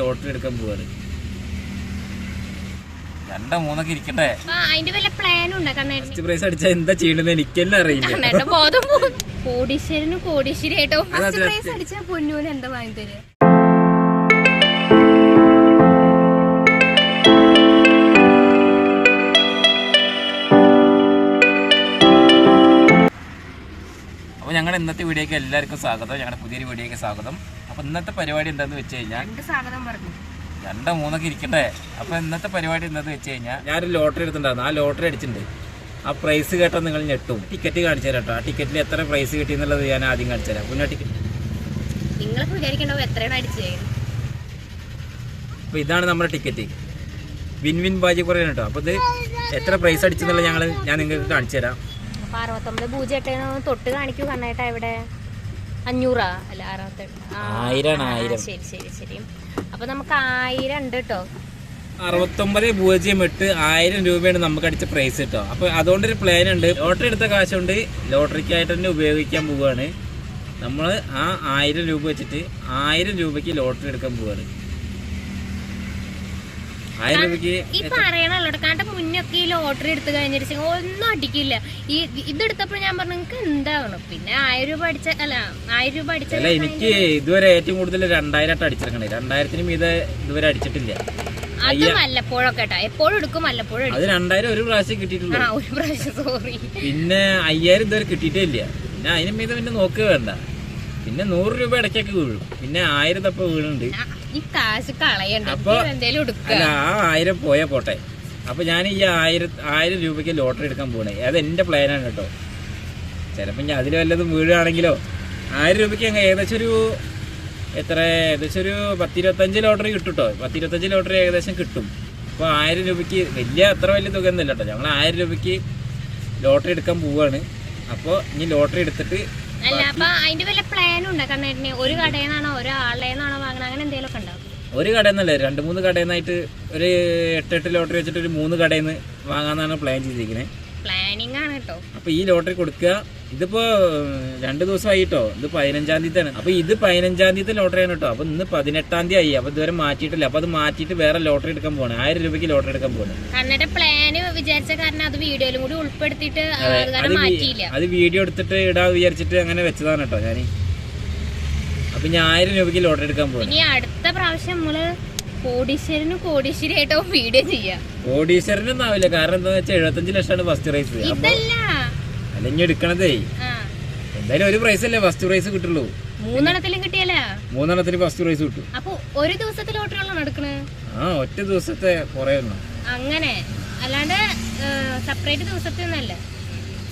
Lottery എടുക്കാൻ പോവാറ് രണ്ടോ മൂന്നൊക്കെ ഇരിക്കട്ടെ അതിന്റെ വല്ല പ്ലാനും ഫസ്റ്റ് പ്രൈസ് അടിച്ചാൽ എന്താ ചെയ്യണമെന്ന് എനിക്കെല്ലാം അറിയില്ല. അപ്പൊ ബോധം കോടീശ്വരനും കോടീശ്വരി ആയിട്ടോ ഫസ്റ്റ്. പ്രൈസ് പൊന്നൂന് എന്താ വാങ്ങി തരുക അപ്പോൾ ഞങ്ങളുടെ ഇന്നത്തെ വീഡിയോക്ക് എല്ലാവർക്കും സ്വാഗതം. ഞങ്ങളുടെ പുതിയൊരു വീഡിയോക്ക് സ്വാഗതം. അപ്പോൾ ഇന്നത്തെ പരിപാടി എന്താന്ന് വെച്ച് കഴിഞ്ഞാൽ രണ്ട് സ്വാഗതം പറഞ്ഞു. രണ്ടോ മൂന്നൊക്കെ ഇരിക്കട്ടെ അപ്പൊ ഇന്നത്തെ പരിപാടി എന്താന്ന് വെച്ച് കഴിഞ്ഞാൽ ഞാനൊരു ലോട്ടറി എടുത്തിട്ടുണ്ടായിരുന്നു. ആ ലോട്ടറി അടിച്ചിട്ടുണ്ട്. ആ പ്രൈസ് കേട്ടോ നിങ്ങൾ ഞെട്ടും. ടിക്കറ്റ് കാണിച്ചു തരാം കേട്ടോ. ആ ടിക്കറ്റിൽ എത്ര പ്രൈസ് കിട്ടി എന്നുള്ളത് ഞാൻ ആദ്യം കാണിച്ചു തരാം. പിന്നെ ടിക്കറ്റ് വിചാരിക്കണ്ടാവും എത്രയാണ് അടിച്ചേ? അപ്പോൾ ഇതാണ് നമ്മുടെ ടിക്കറ്റ് വിൻ വിൻ ബാജി കുറേ കേട്ടോ. അപ്പോൾ ഇത് എത്ര പ്രൈസ് അടിച്ചെന്നുള്ളത് ഞങ്ങൾ ഞാൻ നിങ്ങൾക്ക് കാണിച്ചു തരാം. അപ്പൊ അറുപത്തൊമ്പത് പൂജ്യം എട്ടേന്ന് തൊട്ട് കാണിക്കൂ. കണ്ണേട്ടാ എവിടെ അഞ്ഞൂറാ അല്ല അറുപത്തെട്ട് ആ, ആയിരാണ്, ആ, ആയിരം. ശരി ശരി ശരി. അപ്പൊ നമുക്ക് ആയിരം ഉണ്ട് കേട്ടോ. അറുപത്തൊമ്പത് പൂജ്യം എട്ട് ആയിരം രൂപയാണ് നമുക്ക് അടിച്ച പ്രൈസ് കിട്ടോ. അപ്പോൾ അതുകൊണ്ടൊരു പ്ലാൻ ഉണ്ട്. ലോട്ടറി എടുത്ത കാശുണ്ട് കൊണ്ട് ലോട്ടറിക്കായിട്ട് തന്നെ ഉപയോഗിക്കാൻ പോവുകയാണ് നമ്മൾ ആ ആയിരം രൂപ വെച്ചിട്ട് ആയിരം രൂപയ്ക്ക് ലോട്ടറി എടുക്കാൻ പോവുകയാണ് ഈ പറയണല്ലോ കാരണം മുന്നൊക്കെ ഈ ലോട്ടറി എടുത്തു കഴിഞ്ഞിട്ട് ഒന്നും അടിക്കില്ല. ഈ ഇതെടുത്തപ്പോൾ ഞാൻ പറഞ്ഞു നിങ്ങൾക്ക് എന്താവണം? പിന്നെ ആയിരം രൂപ അടിച്ച അല്ല ആയിരം രൂപ അടിച്ച എനിക്ക് ഇതുവരെ ഏറ്റവും കൂടുതൽ രണ്ടായിരം അടിച്ചിരിക്കണേ. രണ്ടായിരത്തിന് മീതെ ഇതുവരെ അടിച്ചിട്ടില്ല. അത് വല്ലപ്പോഴൊക്കെ കേട്ടോ. എപ്പോഴും എടുക്കും വല്ലപ്പോഴും അത് രണ്ടായിരം ഒരു പ്രാവശ്യം കിട്ടിയിട്ടുള്ളൂ. ആ ഒരു പ്രാവശ്യം സോറി പിന്നെ അയ്യായിരം ഇതുവരെ കിട്ടിയിട്ടേ ഇല്ല പിന്നെ അതിന് മീതെ പിന്നെ നോക്കുക വേണ്ട. പിന്നെ നൂറ് രൂപ ഇടയ്ക്കൊക്കെ വീഴും. പിന്നെ ആയിരം തപ്പ വീഴുന്നുണ്ട് ഈ കാശ് കളയണ്ട. ആ ആയിരം പോയാ പോട്ടെ. അപ്പൊ ഞാൻ ഈ ആയിരം ആയിരം രൂപയ്ക്ക് ലോട്ടറി എടുക്കാൻ പോണേ അത് എന്റെ പ്ലാനാണ് കേട്ടോ ചിലപ്പോ ഞാൻ അതിൽ വല്ലതും വീഴുകയാണെങ്കിലോ ആയിരം രൂപയ്ക്ക് അങ്ങ് ഏകദേശം ഒരു എത്ര? ഏകദേശം ഒരു പത്തിരുപത്തഞ്ച് ലോട്ടറി കിട്ടും കേട്ടോ പത്തിരുപത്തഞ്ച് ലോട്ടറി ഏകദേശം കിട്ടും. അപ്പോൾ ആയിരം രൂപയ്ക്ക് വലിയ അത്ര വലിയ തുക ഒന്നുമില്ല കേട്ടോ ഞങ്ങൾ ആയിരം രൂപയ്ക്ക് ലോട്ടറി എടുക്കാൻ പോവാണ്. അപ്പോൾ ഇനി ലോട്ടറി എടുത്തിട്ട് അല്ല അപ്പൊ അതിന്റെ വല്ല പ്ലാനും ഉണ്ടോ? കണ്ണേട്ടിന് ഒരു കടയിൽ നിന്നാണോ ഒരാളുടെ നിന്നാണോ വാങ്ങണം? അങ്ങനെ എന്തെങ്കിലും ഒരു കടയിൽ നിന്നല്ലേ രണ്ട് മൂന്ന് കടയിൽ നിന്നായിട്ട് ഒരു എട്ട് എട്ട് ലോട്ടറി വെച്ചിട്ട് ഒരു മൂന്ന് കടയിൽ നിന്ന് വാങ്ങാന്നാണ് പ്ലാൻ ചെയ്തിരിക്കുന്നത് പ്ലാനിങ് ആണ് കേട്ടോ അപ്പൊ ഈ ലോട്ടറി കൊടുക്കുക. ഇതിപ്പോ രണ്ടു ദിവസമായി കേട്ടോ ഇത് പതിനഞ്ചാം തീയതി ആണ് അപ്പൊ ഇത് പതിനഞ്ചാം തീയതി ലോട്ടറിയാണ് കേട്ടോ അപ്പൊ ഇന്ന് പതിനെട്ടാം തീയതി ആയി. അപ്പൊ ഇതുവരെ മാറ്റിയിട്ടില്ല. അപ്പൊ അത് മാറ്റിയിട്ട് വേറെ ലോട്ടറി എടുക്കാൻ പോകണം ആയിരം രൂപയ്ക്ക് ലോട്ടറി എടുക്കാൻ പോകണം പ്ലാന് വിചാരിച്ച കാരണം അത് വീഡിയോയിലും കൂടി ഉൾപ്പെടുത്തിയിട്ട് അത്. വീഡിയോ എടുത്തിട്ട് ഇടാ വിചാരിച്ചിട്ട് അങ്ങനെ വെച്ചതാണ് കേട്ടോ ഞാൻ അപ്പൊ ഞാൻ ആയിരം രൂപയ്ക്ക് ലോട്ടറി എടുക്കാൻ പോകും ഇനി അടുത്ത പ്രാവശ്യം നമ്മൾ കോടീശ്വരനും കോടീശ്വരി ആയിട്ടോ വീഡിയോ ചെയ്യാം. കോടീശ്വരനൊന്നും ആവില്ല. കാരണം എന്താ വെച്ചാൽ എഴുപത്തഞ്ച് ലക്ഷമാണ് ഫസ്റ്റ് പ്രൈസ് ഇതല്ല. അല്ലെങ്കിൽ എടുക്കണതേ. ആ. എന്തായാലും ഒരു പ്രൈസ് അല്ലേ ഫസ്റ്റ് പ്രൈസ് കിട്ടുള്ളൂ. മൂന്നെണ്ണത്തിലും കിട്ടിയല്ലേ? മൂന്നെണ്ണത്തിന് ഫസ്റ്റ് പ്രൈസ് കിട്ടും. അപ്പൊ ഒരു ദിവസത്തെ ലോട്ടറികളാണ് എടുക്കണേ ആ ഒറ്റ ദിവസത്തെ കുറേ അങ്ങനെ. അല്ലാണ്ട് സെപ്പറേറ്റ് ദിവസത്തെ ഒന്നല്ല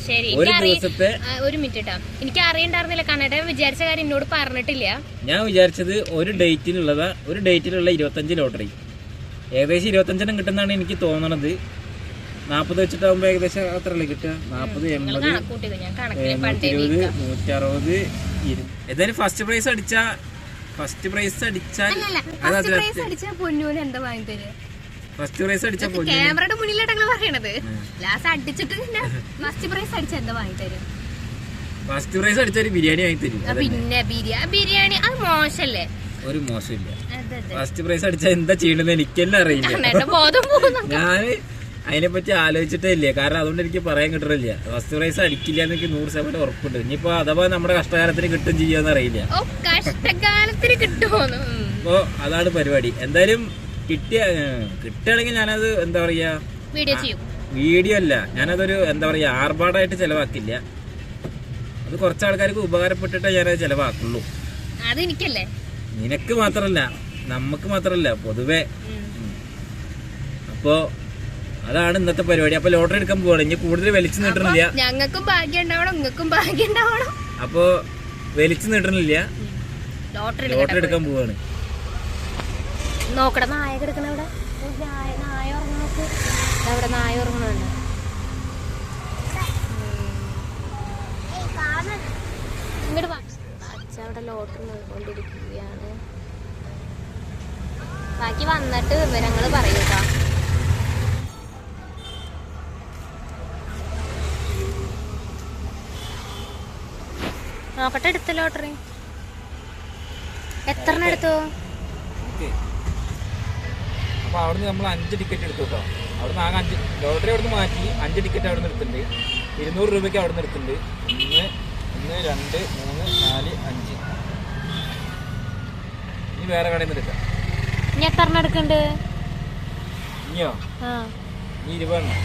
ശരി ഒരു ദിവസത്തെ ഒരു മിനിറ്റ് കേട്ടോ എനിക്ക് അറിയണ്ടായിരുന്നില്ല കണ്ണട വിചാരിച്ച കാര്യം എന്നോട് പറഞ്ഞിട്ടില്ല. ഞാൻ വിചാരിച്ചത് ഒരു ഡേറ്റിനുള്ളതാ ഒരു ഡേറ്റിലുള്ള ഇരുപത്തഞ്ച് ലോട്ടറി. ഏകദേശം ഇരുപത്തഞ്ചെണ്ണം കിട്ടുന്നതാണ് എനിക്ക് തോന്നണത്. നാൽപ്പത് വെച്ചിട്ടാകുമ്പോൾ ഏകദേശം അത്രയല്ലേ കിട്ടുക? നാൽപ്പത് എൺപത് നൂറ്റി ഇരുപത്. നൂറ്ററുപത് ഏതായാലും ഫസ്റ്റ് പ്രൈസ് അടിച്ച ഫസ്റ്റ് പ്രൈസ് അടിച്ചാൽ അല്ലല്ല ഫസ്റ്റ് പ്രൈസ് അടിച്ച ക്യാമറയുടെ മുന്നിലായിട്ട് അങ്ങനെ പറയണത്. ലാസ്റ്റ് അടിച്ചിട്ട് പിന്നെ ഫസ്റ്റ് പ്രൈസ് അടിച്ച എന്താ വാങ്ങി തരും? ഫസ്റ്റ് പ്രൈസ് ബിരിയാണി വാങ്ങി തരും. പിന്നെ ബിരിയാണി ബിരിയാണി അത് മോശല്ലേ? ഒരു മോശമില്ല. ഫസ്റ്റ് പ്രൈസ് അടിച്ചാൽ എന്താ ചെയ്യണമെന്ന് എനിക്കെല്ലാം അറിയില്ല. ഞാൻ അതിനെപ്പറ്റി ആലോചിച്ചിട്ടേ ഇല്ല കാരണം അതുകൊണ്ട് എനിക്ക് പറയാൻ കിട്ടില്ല ഫസ്റ്റ് പ്രൈസ് അടിക്കില്ല എന്ന് എനിക്ക് നൂറ് ശതമാനം ഉറപ്പുണ്ട്. ഇനിയിപ്പോ അഥവാ നമ്മുടെ കഷ്ടകാലത്തിന് കിട്ടും ചെയ്യാന്ന് അറിയില്ല. ഉം. അതാണ് പരിപാടി. എന്തായാലും കിട്ടിയ കിട്ടുകയാണെങ്കിൽ ഞാനത് എന്താ പറയാ വീഡിയോ ചെയ്യും. വീഡിയോ അല്ല ഞാനതൊരു എന്താ പറയാ ആർഭാടായിട്ട് ചെലവാക്കില്ല. അത് കുറച്ച് ആൾക്കാർക്ക് ഉപകാരപ്പെട്ടിട്ടേ ഞാനത് ചെലവാക്കുള്ളൂ. അത് എനിക്കല്ലേ നിനക്ക് മാത്രല്ല നമുക്ക് മാത്രല്ല പൊതുവെ. അപ്പോ അതാണ് ഇന്നത്തെ പരിപാടി. അപ്പൊ ലോട്ടറി എടുക്കാൻ പോവാണ്. ഇനി കൂടുതൽ വലിച്ചു നീട്ടണില്ല. ഞങ്ങൾക്കും ഭാഗ്യം ഉണ്ടാവണം നിങ്ങൾക്കും ഭാഗ്യം ഉണ്ടാവണം. അപ്പോ വലിച്ചു നീട്ടണില്ല. ലോട്ടറി ലോട്ടറി എടുക്കാൻ പോവാണ്. നോക്കട നായ കിടക്കണ അവിടെ. നായ നായ ഉറങ്ങണോക്ക് അവിടെ നായ ഉറങ്ങണുണ്ട് ഇങ്ങോട്ട് അച്ഛ അവിടെ ലോട്ടറി നോക്കൊണ്ടിരിക്കുകയാണ് ബാക്കി വന്നിട്ട് വിവരങ്ങൾ പറയുക നോക്കട്ടെ എടുത്ത ലോട്ടറി എത്ര എടുത്തോ? അപ്പോൾ അവിടുന്ന് നമ്മൾ അഞ്ച് ടിക്കറ്റ് എടുത്തു കേട്ടോ അവിടുന്ന് ആകെ അഞ്ച് ലോട്ടറി അവിടുന്ന് മാറ്റി അഞ്ച് ടിക്കറ്റ് അവിടുന്ന് എടുത്തിട്ടുണ്ട്. ഇരുന്നൂറ് രൂപയ്ക്ക് അവിടുന്ന് എടുത്തിട്ടുണ്ട്. ഒന്ന് ഒന്ന് രണ്ട് മൂന്ന് നാല് അഞ്ച്. ഇനി വേറെ കടയിൽ നിന്ന് എടുക്കാം. ഇനി എത്ര എണ്ണം എടുക്കണ്ട്? ഇനിയോ? ഇനി ഇരുപതെണ്ണം.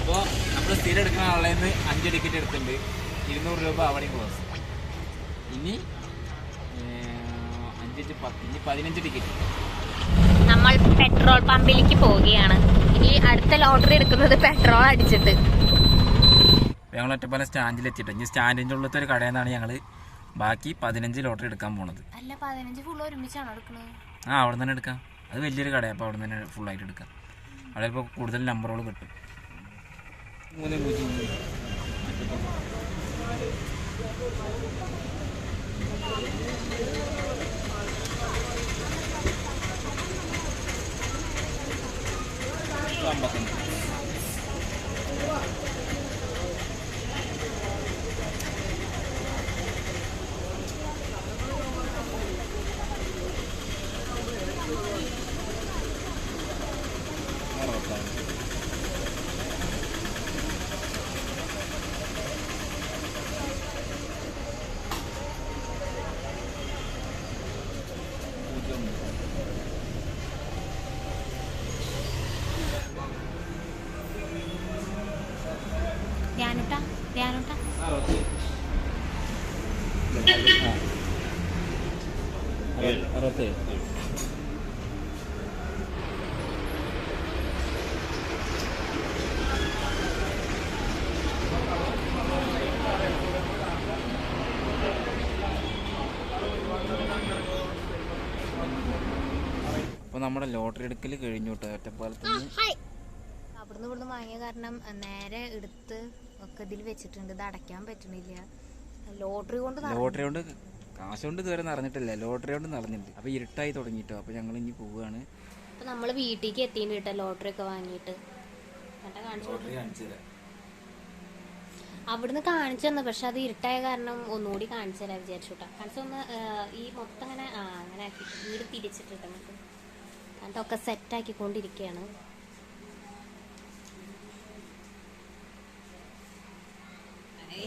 അപ്പോൾ നമ്മൾ സ്ഥിരം എടുക്കുന്ന ആളെ നിന്ന് അഞ്ച് ടിക്കറ്റ് എടുത്തിട്ടുണ്ട്. ഇരുന്നൂറ് രൂപ അവിടെയും ക്ലോസ് ഇനി അഞ്ച് പത്ത് ഇനി പതിനഞ്ച് ടിക്കറ്റ് നമ്മൾ പെട്രോൾ പമ്പിലേക്ക് പോവുകയാണ്. ഇനി അടുത്ത ലോട്ടറി എടുക്കുന്നത് പെട്രോൾ അടിച്ചിട്ട്. ഞങ്ങൾ ഒറ്റപ്പാലം സ്റ്റാൻഡിലെത്തിയിട്ട് ഇനി സ്റ്റാൻഡിന്റെ ഉള്ളത്തെ ഒരു കടയിൽ നിന്നാണ് ഞങ്ങൾ ബാക്കി പതിനഞ്ച് ലോട്ടറി എടുക്കാൻ പോണത്. അല്ല പതിനഞ്ച് ഫുൾ ഒരുമിച്ചാണോ എടുക്കുന്നത് ആ അവിടെ തന്നെ എടുക്കാം. അത് വലിയൊരു കടയാണ് അപ്പോൾ അവിടെ നിന്ന് തന്നെ ഫുള്ളായിട്ട് എടുക്കാം. അവിടെ ഇപ്പോൾ കൂടുതൽ നമ്പറുകൾ കിട്ടും. മൂന്ന് അമ്പത്തഞ്ച് അറുപത്തഞ്ച് പൂജ്യം ഒന്ന് ധ്യാനുട്ട ധ്യാനുട്ട അറുപത്തേഴ്. അപ്പോൾ നമ്മുടെ ലോട്ടറി എടുക്കൽ കഴിഞ്ഞു കേട്ടോ ഒറ്റപ്പാലത്ത് അവിടുന്ന് ഇവിടുന്ന് വാങ്ങിയ കാരണം നേരെ എടുത്ത് ഒക്കെ ഇതിൽ വെച്ചിട്ടുണ്ട്. ഇത് അടയ്ക്കാൻ പറ്റണില്ല. ലോട്ടറി കൊണ്ട് ലോട്ടറി കൊണ്ട് കാശ് കൊണ്ട് ഇതുവരെ നിറഞ്ഞിട്ടില്ല ലോട്ടറി കൊണ്ട് നിറഞ്ഞിട്ടുണ്ട് അപ്പോൾ ഇരുട്ടായി തുടങ്ങിയിട്ടോ അപ്പോൾ ഞങ്ങൾ ഇനി പോവുകയാണ് അപ്പൊ നമ്മൾ വീട്ടിലേക്ക് എത്തിയിട്ട് കേട്ടോ ലോട്ടറി ഒക്കെ വാങ്ങിയിട്ട്. അവിടുന്ന് കാണിച്ചു തന്നെ. പക്ഷെ അത് ഇരുട്ടായ കാരണം ഒന്നുകൂടി കാണിച്ചു തരാ വിചാരിച്ചു കേട്ടോ. കാണിച്ചു ഈ മൊത്തം അങ്ങനെ ആ അങ്ങനെ ആക്കി. വീട് തിരിച്ചിട്ടിട്ട് നമുക്ക് അതൊക്കെ സെറ്റ് ആക്കിക്കൊണ്ടിരിക്കുകയാണ്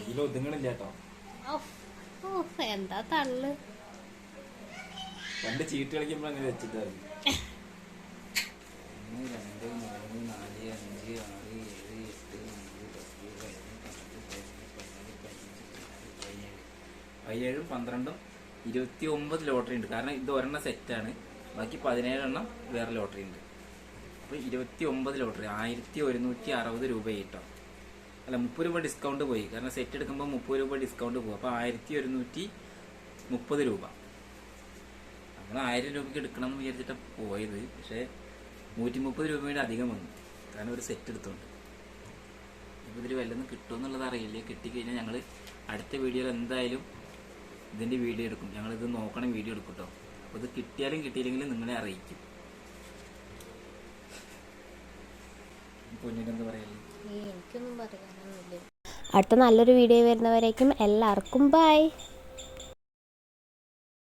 ഇതിൽ ഒതുങ്ങളില്ല കേട്ടോ. എന്താ തള്ളു? പണ്ട് ചീട്ട് കളിക്കുമ്പോൾ അങ്ങനെ വെച്ചിട്ടായിരുന്നു. പതിനേഴ് പതിനേഴും പന്ത്രണ്ടും ഇരുപത്തി ഒമ്പത് ലോട്ടറി ഉണ്ട്. കാരണം ഇത് ഒരെണ്ണം സെറ്റാണ്. ബാക്കി പതിനേഴെണ്ണം വേറെ ലോട്ടറി ഉണ്ട്. അപ്പോൾ ഇരുപത്തി ഒമ്പത് ലോട്ടറി. ആയിരത്തി ഒരുന്നൂറ്റി അറുപത് രൂപ കേട്ടോ അല്ല മുപ്പത് രൂപ ഡിസ്കൗണ്ട് പോയി. കാരണം സെറ്റ് എടുക്കുമ്പോൾ മുപ്പത് രൂപ ഡിസ്കൗണ്ട് പോകും അപ്പോൾ ആയിരത്തി ഒരുന്നൂറ്റി മുപ്പത് രൂപ. നമ്മൾ ആയിരം രൂപയ്ക്ക് എടുക്കണം എന്ന് വിചാരിച്ചിട്ടാണ് പോയത്. പക്ഷേ നൂറ്റി മുപ്പത് രൂപയുടെ അധികം വന്നു. കാരണം ഒരു സെറ്റ് എടുത്തോണ്ട്. ഇപ്പോൾ ഇതിൽ വല്ലതും കിട്ടുമെന്നുള്ളത് അറിയില്ല. കിട്ടിക്കഴിഞ്ഞാൽ ഞങ്ങൾ അടുത്ത വീഡിയോയിൽ എന്തായാലും ഇതിന്റെ വീഡിയോ എടുക്കും. ഞങ്ങളിത് നോക്കണം വീഡിയോ എടുക്കും കേട്ടോ അപ്പോൾ ഇത് കിട്ടിയാലും കിട്ടിയില്ലെങ്കിലും നിങ്ങളെ അറിയിക്കും. പൊന്നിനെന്ത് പറയല്ലേ എനിക്കൊന്നും പറയാനൊന്നുമില്ല. അടുത്ത നല്ലൊരു വീഡിയോ വരുന്നവരേക്കും എല്ലാവർക്കും ബൈ